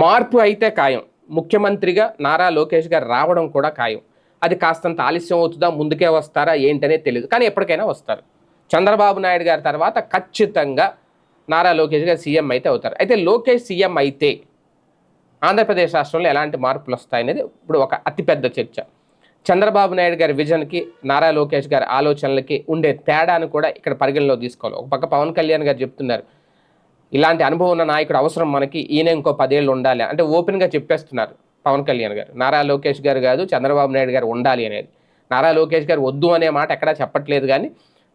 మార్పు అయితే ఖాయం. ముఖ్యమంత్రిగా నారా లోకేష్ గారు రావడం కూడా ఖాయం. అది కాస్తంత ఆలస్యం అవుతుందా ముందుకే వస్తారా ఏంటనే తెలియదు కానీ ఎప్పటికైనా వస్తారు. చంద్రబాబు నాయుడు గారి తర్వాత ఖచ్చితంగా నారా లోకేష్ గారు సీఎం అయితే అవుతారు. అయితే లోకేష్ సీఎం అయితే ఆంధ్రప్రదేశ్ రాష్ట్రంలో ఎలాంటి మార్పులు వస్తాయనేది ఇప్పుడు ఒక అతిపెద్ద చర్చ. చంద్రబాబు నాయుడు గారి విజన్కి నారా లోకేష్ గారి ఆలోచనలకి ఉండే తేడాను కూడా ఇక్కడ పరిగణలో తీసుకోవాలి. ఒక పక్క పవన్ కళ్యాణ్ గారు చెప్తున్నారు. ఇలాంటి అనుభవం ఉన్న నాయకుడు అవసరం మనకి. ఈయన ఇంకో పదేళ్ళు ఉండాలి అంటే ఓపెన్గా చెప్పేస్తున్నారు పవన్ కళ్యాణ్ గారు. నారా లోకేష్ గారు కాదు చంద్రబాబు నాయుడు గారు ఉండాలి అనేది. నారా లోకేష్ గారు వద్దు అనే మాట ఎక్కడా చెప్పట్లేదు కానీ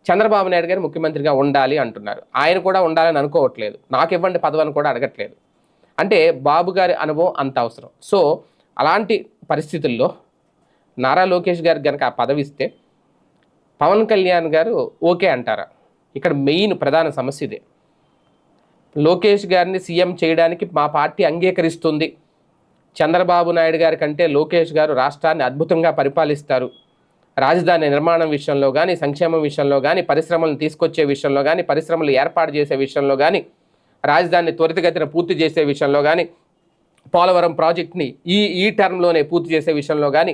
చంద్రబాబు నాయుడు గారు ముఖ్యమంత్రిగా ఉండాలి అంటున్నారు. ఆయన కూడా ఉండాలని అనుకోవట్లేదు. నాకు ఇవ్వండి పదవని కూడా అడగట్లేదు. అంటే బాబు గారి అనుభవం అంత అవసరం. సో అలాంటి పరిస్థితుల్లో నారా లోకేష్ గారు కనుక ఆ పదవి ఇస్తే పవన్ కళ్యాణ్ గారు ఓకే అంటారా? ఇక్కడ మెయిన్ ప్రధాన సమస్య ఇదే. లోకేష్ గారిని సీఎం చేయడానికి మా పార్టీ అంగీకరిస్తుంది. చంద్రబాబు నాయుడు గారి కంటే లోకేష్ గారు రాష్ట్రాన్ని అద్భుతంగా పరిపాలిస్తారు. రాజధాని నిర్మాణం విషయంలో కానీ సంక్షేమం విషయంలో కానీ పరిశ్రమలను తీసుకొచ్చే విషయంలో కానీ పరిశ్రమలు ఏర్పాటు చేసే విషయంలో కానీ రాజధానిని త్వరితగతిన పూర్తి చేసే విషయంలో కానీ పోలవరం ప్రాజెక్ట్ని ఈ ఈ టర్మ్లోనే పూర్తి చేసే విషయంలో కానీ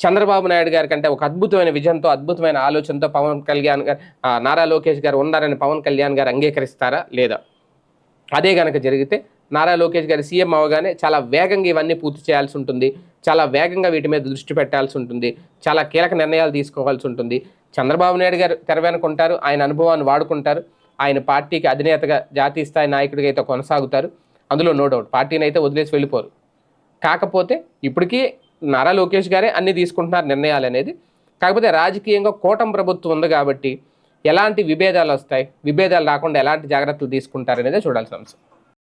చంద్రబాబు నాయుడు గారి కంటే ఒక అద్భుతమైన విజన్తో అద్భుతమైన ఆలోచనతో పవన్ కళ్యాణ్ గారు నారా లోకేష్ గారు ఉన్నారని పవన్ కళ్యాణ్ గారు అంగీకరిస్తారా? లేదా? అదే కనుక జరిగితే నారా లోకేష్ గారి సీఎం అవగానే చాలా వేగంగా ఇవన్నీ పూర్తి చేయాల్సి ఉంటుంది. చాలా వేగంగా వీటి మీద దృష్టి పెట్టాల్సి ఉంటుంది. చాలా కీలక నిర్ణయాలు తీసుకోవాల్సి ఉంటుంది. చంద్రబాబు నాయుడు గారు తెరవేనుకుంటారు ఆయన అనుభవాన్ని వాడుకుంటారు. ఆయన పార్టీకి అధినేతగా జాతీయ స్థాయి నాయకుడిగా అయితే కొనసాగుతారు. అందులో నో డౌట్ పార్టీని అయితే వదిలేసి వెళ్ళిపోరు. కాకపోతే ఇప్పటికీ నారా లోకేష్ గారే అన్ని తీసుకుంటున్నారు నిర్ణయాలు అనేది. కాకపోతే రాజకీయంగా కూటమి ప్రభుత్వం ఉంది కాబట్టి ఎలాంటి విభేదాలు వస్తాయి? విభేదాలు రాకుండా ఎలాంటి జాగ్రత్తలు తీసుకుంటారనేది చూడాల్సిన అంశం.